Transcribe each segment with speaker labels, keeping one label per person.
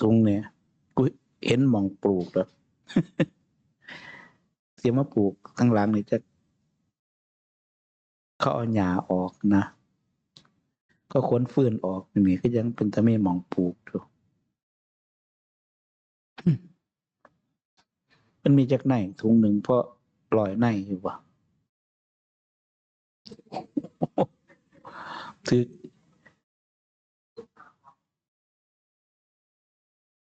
Speaker 1: สูงเนี่ยกูเห็นหมองปลูกแล้วเสียมาปลูกข้างหลังนี่จะเขาเอาหญ้าออกนะ ก็ค้นฟืนออกนี่ก็ยังเป็นตะเมหมองปลูกอยู่มันมีจากไหนถุงหนึ่งเพราะลอยในอยู่วะถือ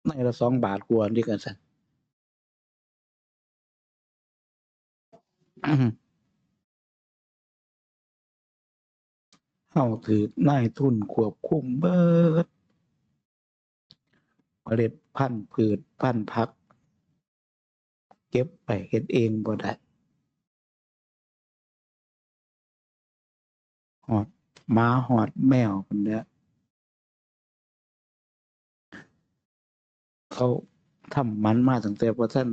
Speaker 1: ในละสองบาทกวนดีกันสันอื้อหือเฮาถือนายทุนควบคุมเบิดเมล็ดพันธุ์พืชพันธุ์พัก เก็บไปเฮ็ดเองบ่ได้หอดหมาหอดแมวคนเนี้ย เขาทำมันมาตั้งแต่พอท่าน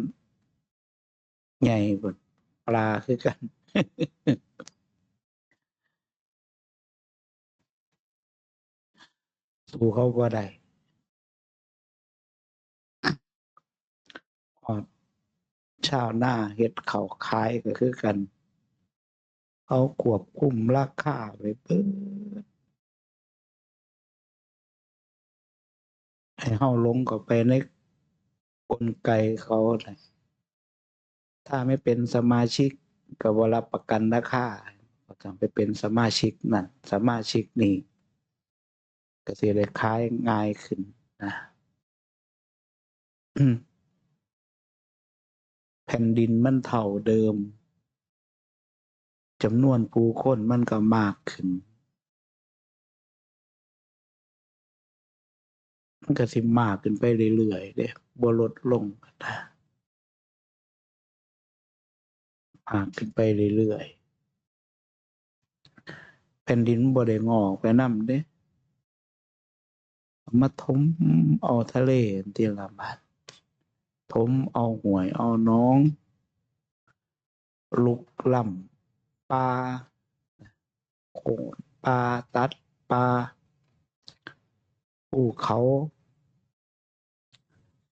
Speaker 1: ใหญ่บนปลาคือกันสู้เขาบ่ได้หอดชาวนาเฮ็ดเขาขายก็คือกัน เขาควบคุมราคาไว้เบิด ให้เฮาลงเข้าไปในกลไกเขานะถ้าไม่เป็นสมาชิกก็บ่รับประกันราคาก็ต้องไปเป็นสมาชิกนั่นสมาชิกนี่ก็สิได้ขายง่ายขึ้นนะแผ่นดินมันเท่าเดิมจำนวนผู้คนมันก็มากขึ้น มันก็สิมากขึ้นไปเรื่อยๆเด้บ่ลดลงนะมากขึ้นไปเรื่อยๆแผ่นดินบ่ได้งอกไปนำเด้มาถมเอาทะเลทีละบาทถมเอาหวยเอาน้อง ลุกล่ำปลาโขนปลาตัดปลาภูเขา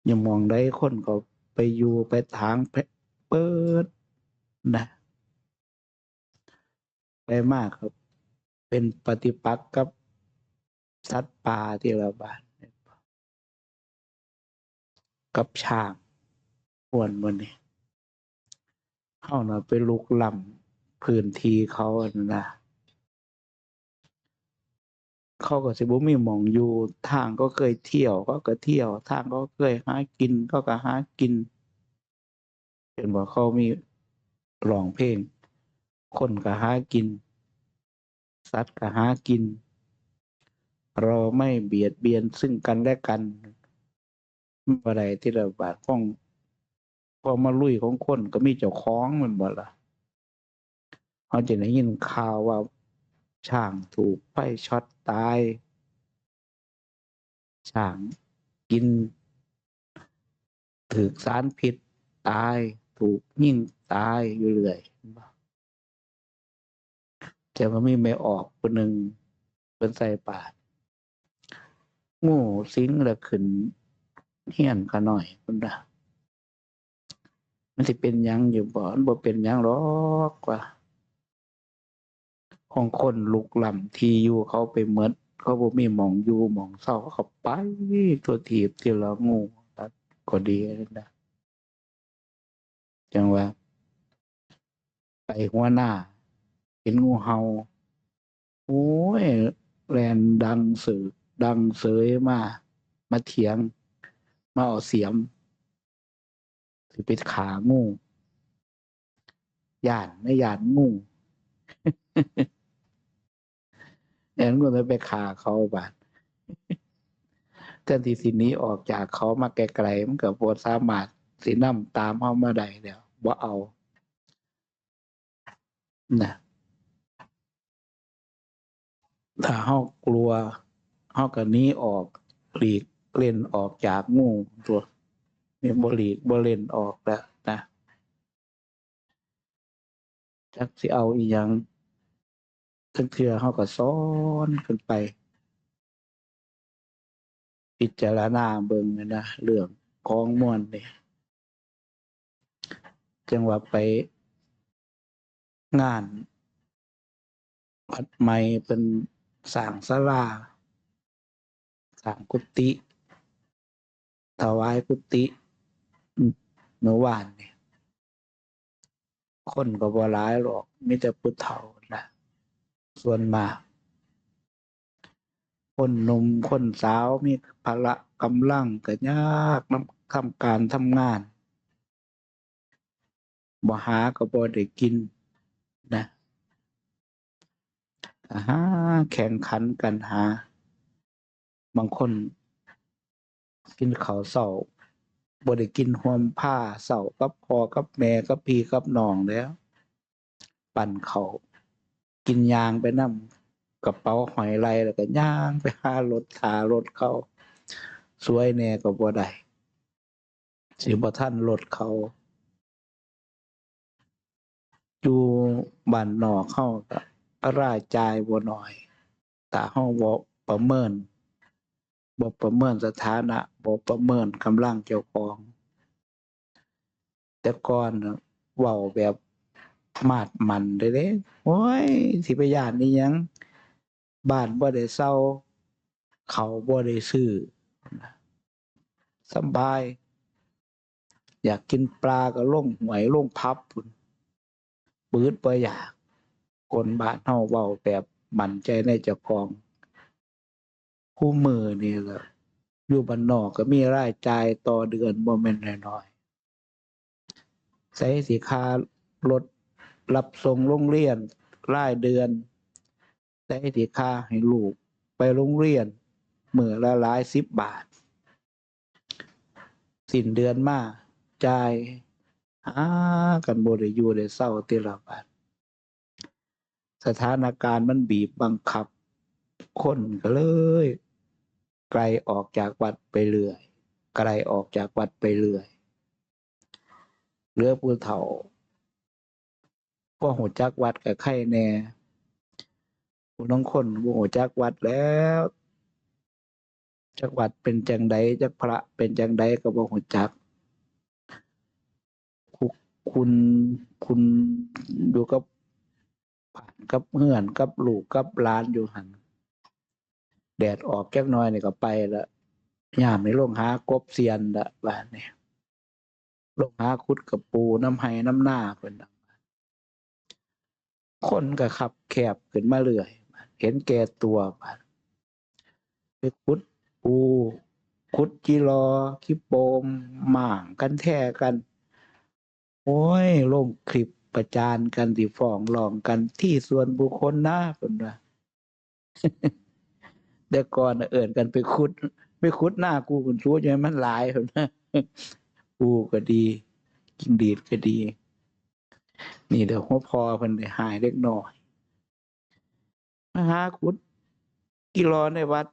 Speaker 1: อย่ามองได้คนก็ไปอยู่ไปทางเพเปิดนะไปมากครับ เป็นปฏิปักษ์กับสัตว์ป่าที่ระบาดกับช้างอ้วนมันนี่เฮาน่ะไปลุกล้ำพื้นที่เขาอะนะ เขาก็สิบ่มีหม้องอยู่ทางก็เคยเที่ยวเขาก็เที่ยว ทางก็เคยหากินเขาก็หากินเห็นบ่าเขามีร้องเพลง คนก็หากิน สัตว์ก็หากิน เราไม่เบียดเบียนซึ่งกันและกันบ่ได้ที่ระบาดของพอมาลุยของคนก็มีเจ้าของมันบ่ละเขาจะได้ยินข่าวว่า ช้างถูกไฟช็อตตายช้างกินถูกสารพิษตาย ถูกยิงตายอยู่เรื่อยเห็นบ่แต่ว่ามีไม่ออกคนหนึ่งเป็นใส่ปากงูสิงแล้วขึ้นเฮียนขาหน่อยพุ่นน่ะมันสิเป็นยังอยู่บ่มันบ่เป็นยังหรอกว่า ของคนลุกล้ำที่อยู่เขาไปหมดเขาบ่มีหม่องอยู่หม่องเศร้าเขาไปตัวทีบที่ละงูตัดก็ดีนะจังว่า ไปหัวหน้า เห็นงูเห่าโอ้ยแลนดังสือดังเสยมา มาเถียง มาเอาเสียมถือเป็นขางูย่านไม่ย่านงู แอนก็เลยไปขาเขาบาดแทนที่สินี้ออกจากเขามาไกลๆมันก็บ่สามารถสินำตามเฮามาได้แล้วบ่เอานะถ้าเฮากลัวเฮาก็หนีออกหลีกเล่นออกจากงูตัวนี่บ่หลีกบ่เล่นออกแล้วนะจักสิเอาอีหยัง ทั้งเทือเฮาก็ซ้อนขึ้นไป พิจารณาเบิ่งนะเรื่องของมวลนี่จังหว่าไปงานวัดใหม่เป็นสร้างศาลาสร้างกุฏิถวายกุฏิอืมเมื่อวานเนี่ยคนก็บ่หลายหรอกมีแต่ผู้เฒ่านะ ส่วนมาก คนหนุ่มคนสาวมีพละกำลังก็ยากนำทำการทำงานบ่หาก็บ่ได้กินนะหาแข่งขันกันหา บางคนกินข้าวเช้าบ่ได้กินห่วมผ้าเช้ากับพ่อกับแม่กับพี่กับน้องแล้ว ปั่นเขา กินยางไปนำกระเป๋าหอยไรแล้วก็ย่างไปหารถขารถเขาสวยแน่ก็บ่ได้สิบ่ทันรถเขา อยู่บ้านนอกเฮาก็รายจ่ายบ่น้อยถ้าเฮาบ่ประเมินบ่ประเมินสถานะบ่ประเมินกำลังเจ้าของ แต่ก่อนเว้าแบบ มาดมันเด้เด้โอ้ย สิไปย้านอีหยัง บ้านบ่ได้เซาเขาบ่ได้ซื้อสบาย อยากกินปลาก็ลงหวยลงพับพุ่นปืดบ่อยาก คนบ้านเฮาเว้าแบบมั่นใจในเจ้าของคู่มือนี่ล่ะอยู่บ้านนอกก็มีรายจ่ายต่อเดือนบ่แม่นน้อยๆใช้สิค่ารถ รับส่งโรงเรียนรายเดือนได้ที่ค่าให้ลูกไปโรงเรียนมื้อละหลายสิบบาท สิ้นเดือนมาจ่ายหากันบ่ได้อยู่ได้เศร้าต่ละบาทสถานการณ์มันบีบบังคับ คนก็เลย ไกลออกจากวัดไปเรื่อย ไกลออกจากวัดไปเรื่อยเหลือผู้เฒ่า พวกหัวจักวัดกับไข่แน่ ผู้น้องคนบ่ฮู้จักวัดแล้ว จักวัดเป็นจังใด จักพระเป็นจังใดก็บ่ฮู้จัก คุคุณ คุณอยู่กับผ่านกับเฮือนกับลูกกับหลานอยู่หันแดดออกจักหน่อยนี่ก็ไปแล้วยามนี่ลงหากบเซียนละบ้านนี่ลงหาขุดกับปูน้ำไห้น้ำหน้าเพิ่นน่ะ คนก็ขับแคบขึ้นมาเรื่อย เห็นแก่ตัวไปขุดปูขุดจิรอคิโปมหม่างกันแท้กัน โอ้ยลงคลิปประจานกันสิฟ้องร้องกันที่ส่วนบุคคลนะเพิ่นว่าแต่ก่อนเอิ้นกันไปขุด ไปขุดหน้ากูคุณชูใช่ไหมมันหลายเพิ่นนะปูก็ดีกิงดีดก็ดี นี่เดี๋ยวหัวพอเพิ่นได้หายเล็กน้อยมหาขุดกิโลในวัด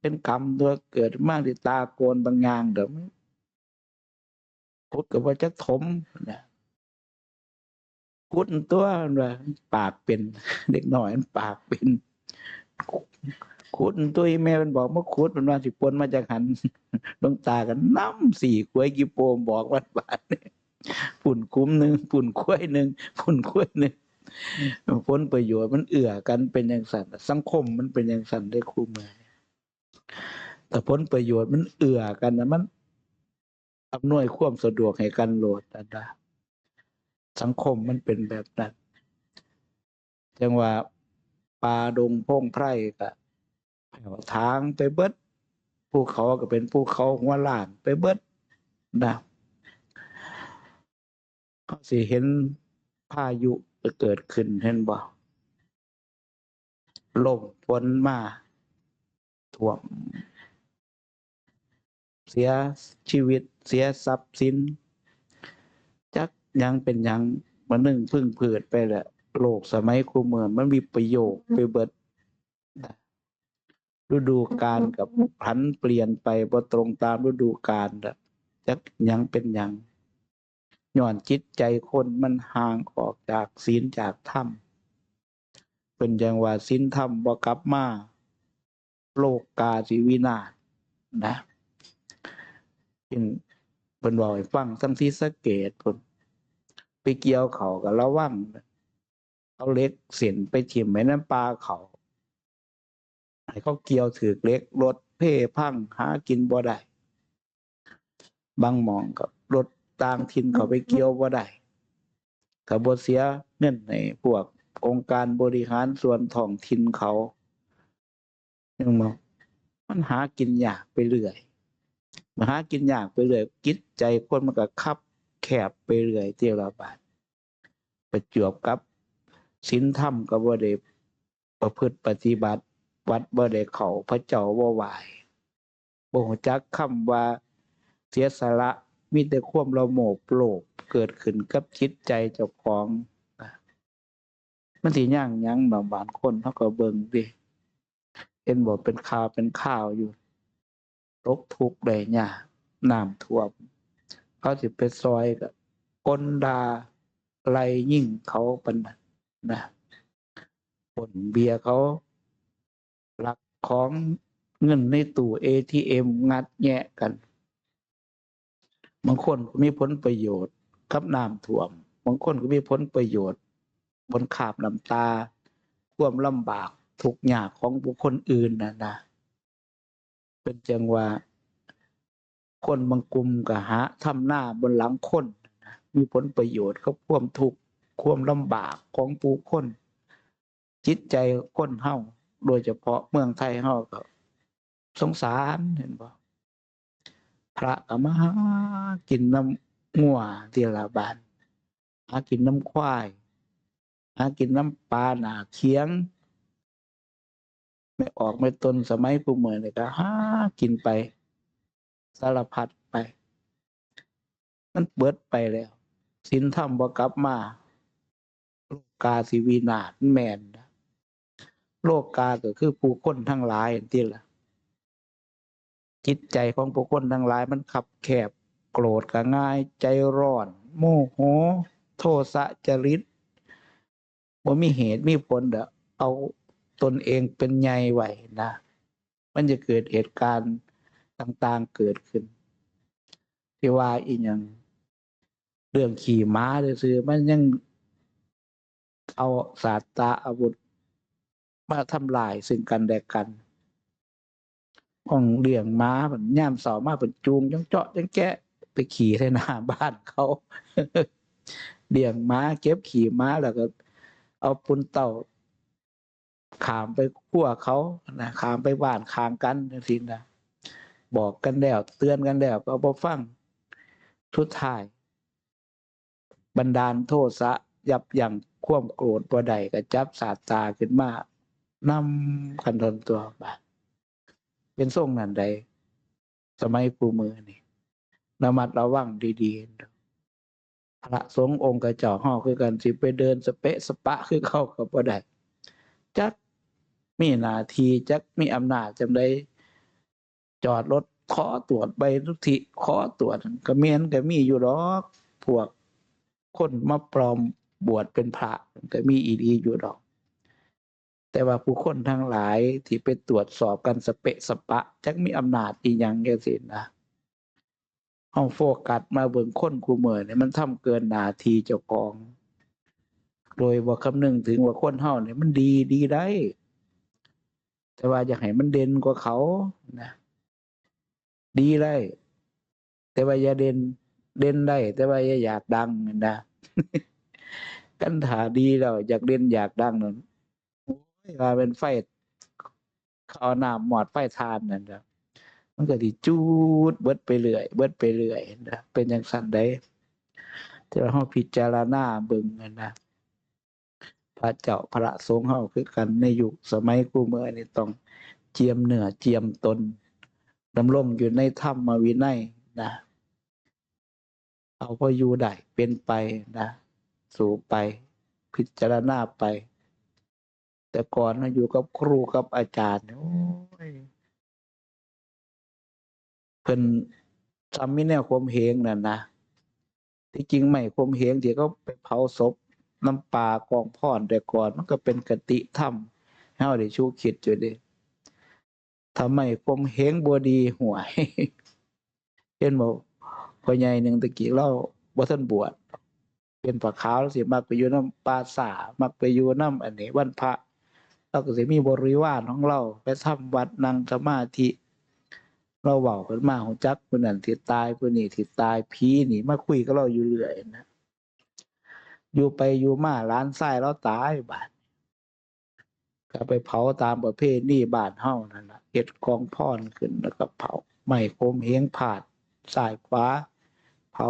Speaker 1: เป็นกรรมตัวเกิดมากที่ตาโกนบางอย่างเดี๋ยวมันขุดก็ว่าจะถมนะขุดตัวมันว่าปากเป็น เด็กน้อยมันปากเป็นขุดตัวอีแม่มันบอกมาขุดมันว่าสิปนมาจากหันลงตากันน้ำสี่กล้วยกิโปมบอกวัดบาทเนี่ย ปุ่นคุ้มหนึ่งปุ่นกล้วยหนึ่งปุ่นกล้วยหนึ่งผลประโยชน์มันเอื้อกันเป็นอย่างสันสังคมมันเป็นอย่างสันได้คู่มือแต่ผลประโยชน์มันเอื้อกันนะมันอำนวยความสะดวกให้กันโหลดนะนะสังคมมันเป็นแบบนั้นจังว่าป่าดงพงไพร่ก็แผ่วทางไปเบิดภูเขาก็เป็นภูเขาหัวล้านไปเบิดนะ เขาสิเห็นพายุเกิดขึ้นเห็นบ่ลมฝนมาท่วม เสียชีวิตเสียทรัพย์สิน จักยังเป็นยังมานึ่งพึ่งพืชไปแหละโลกสมัยคูเมืองมันมีประโยชน์ไปเบิดฤดูกาลกับพันเปลี่ยนไปบ่ตรงตามฤดูกาลจักยังเป็นยัง ย้อนจิตใจคนมันห่างออกจากศีลจากธรรมเป็นอย่างว่าศีลธรรมบ่กลับมาโลกกาสิวินาศนะจึงเพิ่นบอกให้ฟังทั้งที่สเกตพุ่นไปเกี่ยวเขาก็ระวังเอาเล็กเส้นไปทิ่มไว้น้ำปลาเขาให้เขาเกี่ยวถือเล็กรถเพ่พังหากินบ่ได้บางมองกับ ต่างถิ่นเขาไปเกี่ยวบ่ได้ถ้าบ่เสียเงินในพวกองค์การบริหารส่วนท้องถิ่นเขายังมองมันหากินยากไปเรื่อยมาหากินยากไปเรื่อยจิตใจคนมันก็คับ แคบไปเรื่อยเที่ยวละบาทประจวบกับศีลธรรมก็บ่ได้ประพฤติปฏิบัติ วัดบ่ได้เขาพระเจ้าบ่ไหวบ่ฮู้จักคำว่าเสียสละ มีแต่ความละโมบโลภเกิดขึ้นกับจิตใจเจ้าของมันสิย่างยังบางบางคนเขาก็เบิงดิเห็นบ่เป็นข่าวเป็นข่าวอยู่ตกทุกข์ได้ยากน้ำท่วมเขาสิไปซอยกับกลดาไล่ยิ่งเขาปันนั้นนะผลเบียร์เขาหลักของเงินในตู้เอทีเอ็มงัดแยะกัน บางคนก็มีผลประโยชน์กับน้ำท่วม บางคนก็มีผลประโยชน์ บนขาบน้ำตาความลำบากทุกข์ยากของบุคคลอื่นนะนะเป็นจังว่าคนบางกลุ่มก็หาทำหน้าบนหลังคนมีผลประโยชน์กับความทุกข์ความลำบากของผู้คน จิตใจคนเฮาโดยเฉพาะเมืองไทยเฮาก็สงสารเห็นบ่ พระก็มาหากินน้ำงัวเทียละบานหากินน้ำควาย หากินน้ำปลาหนาเคียง ไม่ออกไม่ตนสมัยผู้เมืองเลยก็หากินไป สารพัดไป มันเบิดไปแล้วสินธรรมบ่กลับมา โลกาสิวินาศแม่นโลกาก็คือผู้คนทั้งหลายที่ละ จิตใจของผู้คนทั้งหลายมันขับแคบโกรธก็ง่ายใจร้อน โมโห โทสะจริตว่ามีเหตุมีผลเด้อเอาตนเองเป็นใหญ่ไหวนะมันจะเกิดเหตุการณ์ต่างๆเกิดขึ้น ที่ว่าอีกอย่างเรื่องขี่ม้าซื้อมันยังเอาศาสตราอาวุธมาทำลายซึ่งกันและกัน ของเลี้ยงม้ามันย่ามเสามาเป็นจูงจังเจาะจังแกะไปขี่ในหน้าบ้านเขาเลี้ยงม้า เก็บขี่ม้าแล้วก็ เอาปุนเต่าขามไปขั้วเขานะขามไปบ้านคางกันสินะบอกกันแล้วเตือนกันแล้วก็บ่ฟังทุดท้าย บันดาลโทษะยับยั้งความโกรธบ่ได้ก็จับสาตาขึ้นมานำคันทนตัวบาด เป็นทรงนั้นใด สมัยปูมือนี่ระมัดระวังดีๆ พระสงฆ์องค์กระจ้าห่อคือกันสิไปเดินสเปะสปะคือเข้ากับบ่ได้จักมีนาทีจักมีอำนาจจำได้จอดรถขอตรวจใบทุกทีขอตรวจก็เมียนก็มีอยู่หรอกพวกคนมาปลอมบวชเป็นพระก็มีอีดีอยู่ดอก แต่ว่าผู้คนทั้งหลายที่ไปตรวจสอบกันสเปะสปะจักมีอำนาจอีหยังแก่สินะห้องโฟกัสมาเบิ่งคนคูเมือเนี่ยมันทำเกินหน้าทีเจ้าของ โดยบ่าคำนึงถึงว่าคนเฮาเนี่ยมันดีดีได้ แต่ว่าอยากให้มันเด่นกว่าเขานะดีได้ แต่ว่าอย่าเด่นเด่นได้ แต่ว่าอย่าอยากดังนะกันถาดีแล้วอยากเด่นอยากดังนั่น ว่าเป็นไฟเขาเอน้ำหมอดไฟทานนั่นนะมันก็สิจูดเบิดไปเรื่อยเบิดไปเรื่อยนะเป็นอย่างสั่นได้ที่เราพิจารณาเบิ่งนั่นนะพระเจ้าพระสงฆ์เฮาคือกันในยุคสมัยกูเมื่อนี่ต้องเจียมเหนือเจียมตนดำรงอยู่ในธรรมวินัยนะเอาพออยู่ได้เป็นไปนะ สู่ไป พิจารณาไป แต่ก่อนนะอยู่กับครูกับอาจารย์โอ้ยเพิ่นทำมิแนวคมเหงนั่นนะที่จริงไม่ความเหงที่เขาไปเผาศพน้ำปลากองพ่อนแต่ก่อนมันก็เป็นกติธรรมให้เราได้ชูคิดอยู่เดิทำไมกลมเฮงบัวดีหวยเห็นบอกพ่อใหญ่หนึ่งตะกี้เล่าบ่ท่านบวชเป็นปลาขาวแล้วสิมักไปอยู่น้ำปลาสามักไปอยู่น้ำอันนี้วันพระ เราก็สิมีบริวารของเรา ไปทำวัดนั่งสมาธิ เราเว้ากันมาของจักผู้นั้นที่ตายผู้นี้ที่ตายผีนี่มาคุยกับเราอยู่เรื่อยนะอยู่ไปอยู่มาร้านไส้เราตายบาดก็ไปเผาตามประเภทนี่บานเฮานั่นล่ะเฮ็ดกองพรขึ้นแล้วก็เผาไม่โคมเฮงผาดสายขวาเผา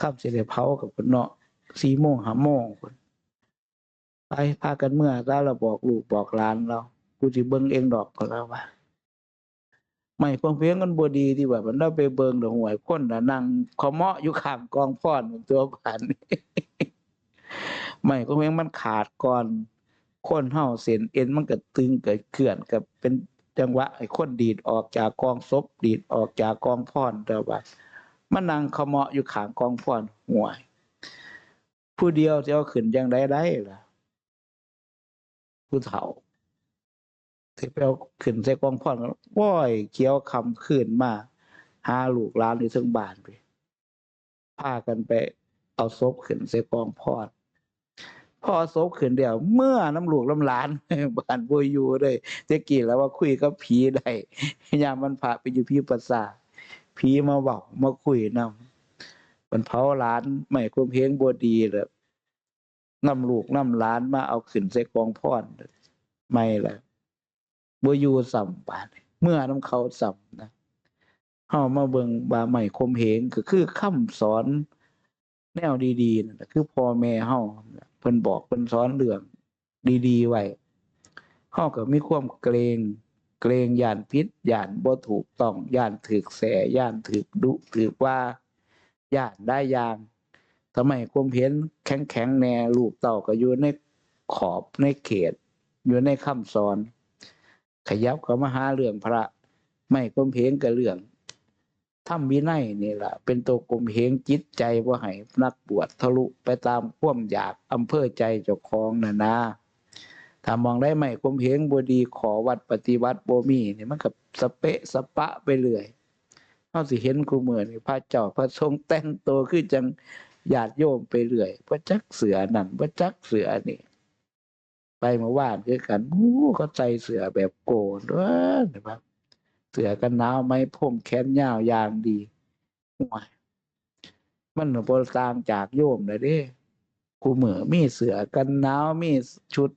Speaker 1: ค่ำสิได้เผากับคนเนาะ4โมง5โมงพุ่น ไปพากันเมื่อแล้วเราบอกลูกบอกหลานเรากูสิเบิ่งเองดอกก็แล้วว่าไม่คงเพียงกันบ่ดีที่ว่ามันได้ไปเบิ่งดอกหวยคนน่ะนั่งขะเมาะอยู่ข้างกองฟ้อนตัวผ่านไม่คงเพียงมันขาดก่อนคนเฮาเส้นเอ็นมันก็ตึงเกิดเกลื่อนก็เป็นจังหวะไอ้คนดีดออกจากกองศพดีดออกจากกองฟ้อนแต่ว่ามันนั่งขะเมาะอยู่ข้างกองฟ้อนห่วยผู้เดียวจะเอาขึ้นจังไดได้ล่ะ ผู้เฒ่าที่ไปเอาขึ้นใส่กองพ่อนก็ว้อยเคี้ยวคำขึ้นมาหาลูกหลานอยู่ถึงบ้านไปพากันไปเอาศพขึ้นใส่กองพ่อนพอศพขึ้นเดียว เมื่อน้ำลูกน้ำหลานบ้านบ่อยู่เลยเจะกี่แล้วว่าคุยกับผีได้ยามมันพาไปอยู่พี่ประสาผีมาเว้ามาคุยนำมันเผาหลานไม่คุมเพลงบ่ดีแล้ว นำลูกนำหลานมาเอาขึ้นใส่กองพ่อนไม่ละบ่อยู่ซ้ำบานเมื่อนํเขาซ้ำนะเฮามาเบิงบาใหม่คมเหงก็คือคำสอนแนวดีๆนั่นน่ะคือพ่อแม่เฮาเพิ่นบอกเพิ่นสอนเรื่องดีๆไว้เฮาก็มีความเกรงเกรงย่านผิดย่านบ่ถูกต้องย่านถูกแสย่านถูกดุถูกว่าย่านได้ยาง สมัยความเห็นแข็งๆแน่ลูกเต้าก็อยู่ในขอบในเขต อยู่ในคำสอน ขยับเขามาหาเรื่องพระ ไม่กลมเพงกับเรื่องทำวินัยนี่แหละเป็นตัวกลมเพงจิตใจว่าให้นักบวชทะลุไปตามควมอยากอำเภอใจเจ้าของน่ะนะถ้ามองได้ไม่กลมเพงบดีขอวัดปฏิวัติโบมีเนี่ยมันก็สเปะสปะไปเรื่อยเฮาสิเห็นกูเหมือนพระเจ้าพระทรงแต่งตัวคือจัง ญาติโยมไปเรื่อยบ่จักเสือนั่นบ่จักเสือนี่ ไปเมื่านคือกันอู้เขาใส่เสือแบบโกนเด้อนะครับ เสือกันหนาวไหมผมแขนยาวยางดีห่วยมันบ่ต่างจากโยมเลยเด้กูเหมือมีเสือกันหนาวมีชุด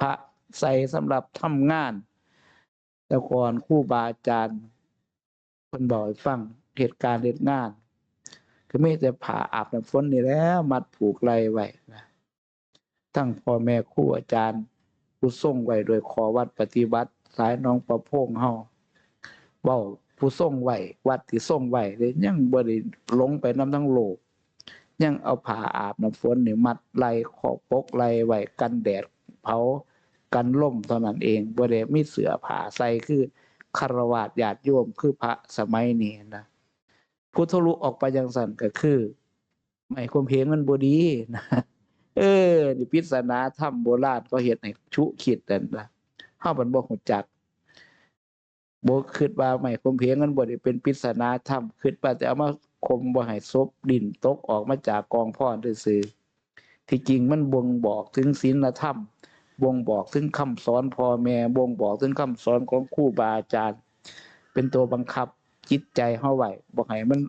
Speaker 1: พระใส่สำหรับทำงาน แต่ก่อนครูบาอาจารย์เพิ่นบอกฟังเหตุการณ์เฮ็ดงาน คือมีแต่ผ้าอาบน้ำฝนนี่แล้วมัดผูกไหล่ไว้นะทั้งพ่อแม่ครูอาจารย์ผู้ทรงไว้โดยขอวัดปฏิบัติ สายน้องประพงเฮาเว้าผู้ทรงไว้วัดที่ทรงไว้เลยยังบ่ได้ลงไปน้ำทั้งโลก ยังเอาผ้าอาบน้ำฝนนี่มัดไหลขอบปกไหล่ไว้กันแดดเผากันลมเท่านั้นเองบ่ได้มีเสือผ้าใส่คือคารวะญาติโยมคือพระสมัยนี้นะ ผู้ทะลุออกไปจังซั่นก็คือไม่ความเพลงมันบดีนะเออนี่ปริศนาถ้ำโบราณก็เฮ็ดให้ชุคิดนั่ละเฮามันบ่ฮู้จักบ่คิดว่าไม่คมเพลงมันบด้เป็นปิศนาถ้ำคิดว่าแต่เอามาคมบ่ให้ศพดินตกออกมาจากกองพรซื่อที่จริงมันบ่งบอกถึงศีลธรรมบ่งบอกถึงคำสอนพ่อแม่บ่งบอกถึงคำสอนของครูบาอาจารย์ เป็นตัวบังคับ จิตใจเฮาไว้บ่ให้มัน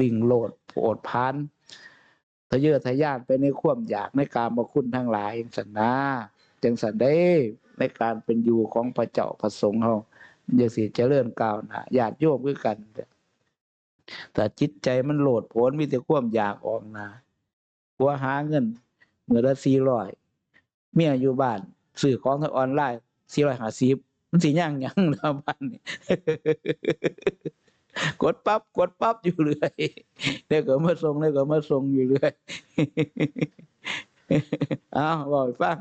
Speaker 1: ลิ่งโลดโผดพานทะเยอทะยานไปในความอยากในการมาคุณทั้งหลายจังสันนาจังสันได้ในการเป็นอยู่ของพระเจ้าพระสงฆ์เฮาอย่าสิเจริญก้าวหน้าญาติโยมคือกันแต่จิตใจมันโหลดโผนมีแต่ความอยากออกนาหัวหาเงินมื้อละ400เมียอยู่บ้านซื้อของทางออนไลน์450 มันสิย่างยังนะบ้านนี่กดปั๊บกดปั๊บอยู่เรื่อยเดี๋ยวก็มาส่งเดี๋ยวก็มาส่งอยู่เรื่อยอ้าวบอกฟัง